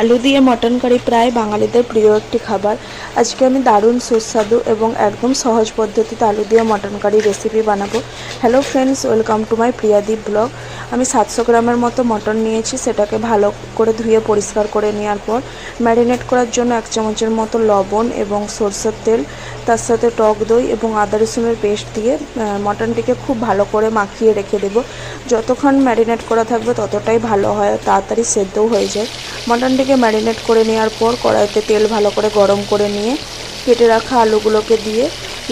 আলু দিয়ে মটন কারি প্রায় বাঙালিদের প্রিয় একটি খাবার। আজকে আমি দারুণ সুস্বাদু এবং একদম সহজ পদ্ধতিতে আলু দিয়ে মটন কারি রেসিপি বানাবো। Hello friends welcome to my Priyadeep blog আমি সাতশো গ্রামের মতো মটন নিয়েছি, সেটাকে ভালো করে ধুয়ে পরিষ্কার করে নেওয়ার পর ম্যারিনেট করার জন্য এক চামচের মতো লবণ এবং সরষের তেল, তার সাথে টক দই এবং আদা রসুনের পেস্ট দিয়ে মটনটিকে খুব ভালো করে মাখিয়ে রেখে দেবো। যতক্ষণ ম্যারিনেট করা থাকবে ততটাই ভালো হয় তাড়াতাড়ি সেদ্ধও হয়ে যায়। মটনটিকে ম্যারিনেট করে নেওয়ার পর কড়াইতে তেল ভালো করে গরম করে নিয়ে কেটে রাখা আলুগুলোকে দিয়ে,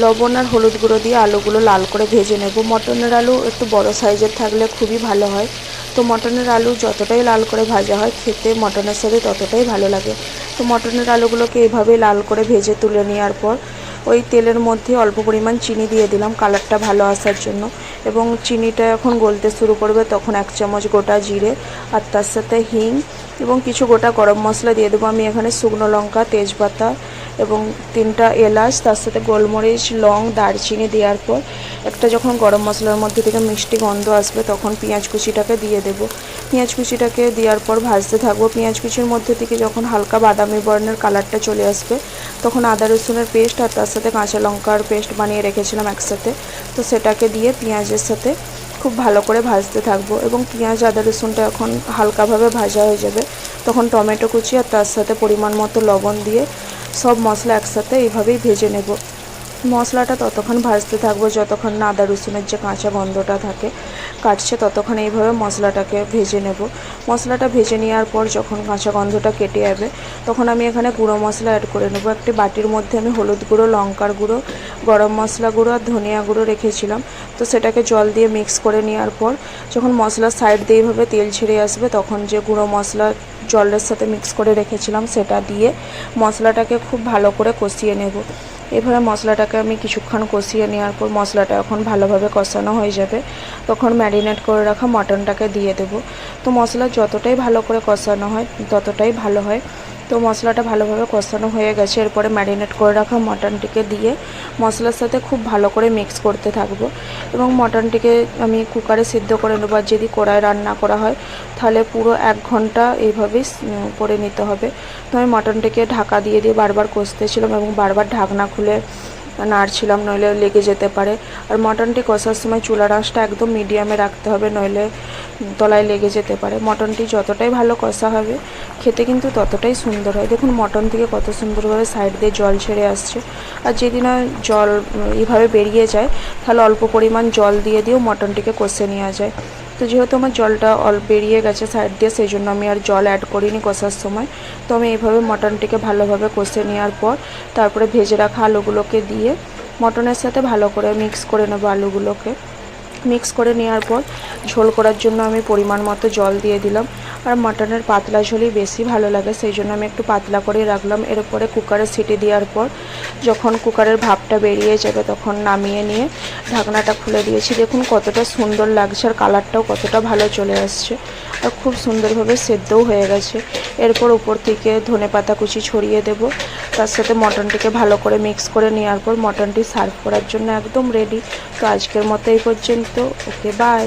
লবণ আর হলুদ গুঁড়ো দিয়ে আলুগুলো লাল করে ভেজে নেব। মটনের আলু একটু বড় সাইজের থাকলে খুবই ভালো হয়। তো মটনের আলু যতটাই লাল করে ভাজা হয়, খেতে মটনের সাথে ততটাই ভালো লাগে। তো মটনের আলুগুলোকে এভাবে লাল করে ভেজে তুলে নেওয়ার পর ওই তেলের মধ্যে অল্প পরিমাণ চিনি দিয়ে দিলাম, কালারটা ভালো আসার জন্য। এবং চিনিটা এখন গলতে শুরু করবে তখন এক চামচ গোটা জিরে আর তার সাথে হিং এবং কিছু গোটা গরম মশলা দিয়ে দেবো। আমি এখানে শুকনো লঙ্কা, তেজপাতা এবং তিনটা এলাচ, তার সাথে গোলমরিচ, লং, দারচিনি দেওয়ার পর একটা যখন গরম মশলার মধ্যে থেকে মিষ্টি গন্ধ আসবে, তখন পেঁয়াজ কুচিটাকে দিয়ে দেবো। পেঁয়াজ কুচিটাকে দেওয়ার পর ভাজতে থাকব। পেঁয়াজ কুচির মধ্যে থেকে যখন হালকা বাদামি বর্ণের কালারটা চলে আসবে, তখন আদা, রসুনের পেস্ট আর তার সাথে কাঁচা লঙ্কার পেস্ট বানিয়ে রেখেছিলাম একসাথে। তো সেটাকে দিয়ে পেঁয়াজের সাথে খুব ভালো করে ভাজতে থাকব এবং পেঁয়াজ, আদা, রসুনটা এখন হালকাভাবে ভাজা হয়ে যাবে। তখন টমেটো কুচি আর তার সাথে পরিমাণ মতো লবণ দিয়ে সব মশলা একসাথে এইভাবেই ভেজে নেব। মশলাটা ততক্ষণ ভাজতে থাকব, যতক্ষণ না আদা রসুনের যে কাঁচা গন্ধটা থাকে, কাটছে ততক্ষণ এইভাবে মশলাটাকে ভেজে নেব। মশলাটা ভেজে নেওয়ার পর যখন কাঁচা গন্ধটা কেটে যাবে, তখন আমি এখানে গুঁড়ো মশলা অ্যাড করে নেব। একটি বাটির মধ্যে আমি হলুদ গুঁড়ো, লঙ্কার গুঁড়ো, গরম মশলা গুঁড়ো আর ধনিয়া গুঁড়ো রেখেছিলাম। তো সেটাকে জল দিয়ে মিক্স করে নেওয়ার পর যখন মশলার সাইড দিয়ে এইভাবে তেল ছেড়ে আসবে, তখন যে গুঁড়ো মশলা জলের সাথে মিক্স করে রেখেছিলাম সেটা দিয়ে মশলাটাকে খুব ভালো করে কষিয়ে নেব। এভাবে মশলাটাকে আমি কিছুক্ষণ কষিয়ে নেওয়ার পর মশলাটা এখন ভালোভাবে কষানো হয়ে যাবে। তখন ম্যারিনেট করে রাখা মটনটাকে দিয়ে দেব। তো মশলা যতটাই ভালো করে কষানো হয়, ততটাই ভালো হয়। তো মশলাটা ভালোভাবে কষানো হয়ে গেছে। এরপরে ম্যারিনেট করে রাখা মটনটিকে দিয়ে মশলার সাথে খুব ভালো করে মিক্স করতে থাকব। এবং মটনটিকে আমি কুকারে সিদ্ধ করে নেব আর যদি কড়ায় রান্না করা হয়, তাহলে পুরো এক ঘণ্টা এইভাবেই করে নিতে হবে। তো আমি মটনটিকে ঢাকা দিয়ে দিয়ে বারবার কষতেছিলাম এবং বারবার ঢাকনা খুলে নাড়ছিলাম নইলে লেগে যেতে পারে। আর মটনটি কষার সময় চুলার আঁচটা একদম মিডিয়ামে রাখতে হবে নইলে তলায় লেগে যেতে পারে। মটনটি যতটাই ভালো কষা হবে খেতে কিন্তু ততটাই সুন্দর হয়। দেখুন মটন থেকে কত সুন্দরভাবে সাইড দিয়ে জল ছেড়ে আসছে। আর যদি না জল উম, এইভাবে বেরিয়ে যায় তাহলে অল্প পরিমাণ জল দিয়ে দিয়েও মটনটিকে কষে নেওয়া যায়। তো যেহেতু আমার জলটা অল বেরিয়ে গেছে সাইড দিয়ে সেই জন্য আমি আর জল অ্যাড করিনি কষার সময়। তো আমি এইভাবে মটনটিকে ভালোভাবে কষে নেওয়ার পর, তারপরে ভেজে রাখা আলুগুলোকে দিয়ে মটনের সাথে ভালো করে মিক্স করে নেব আলুগুলোকে। মিক্স করে নেওয়ার পর ঝোল করার জন্য আমি পরিমাণ মতো জল দিয়ে দিলাম। আর মাটনের পাতলা ঝোলই বেশি ভালো লাগে, সেই জন্য আমি একটু পাতলা করে রাখলাম। এরপরে কুকারে সিটি দেওয়ার পর যখন কুকারের ভাপটা বেরিয়ে যাবে তখন নামিয়ে নিয়ে ঢাকনাটা খুলে দিয়েছি। দেখুন কতটা সুন্দর লাগছে আর কালারটাও কতটা ভালো চলে আসছে। আর খুব সুন্দরভাবে সেদ্ধও হয়ে গেছে। এরপর উপর থেকে ধনে পাতা কুচি ছড়িয়ে দেব। তার সাথে মটনটিকে ভালো করে মিক্স করে নেওয়ার পর মটনটি সার্ভ করার জন্য একদম রেডি তো আজকের মতো এই পর্যন্ত। Okay bye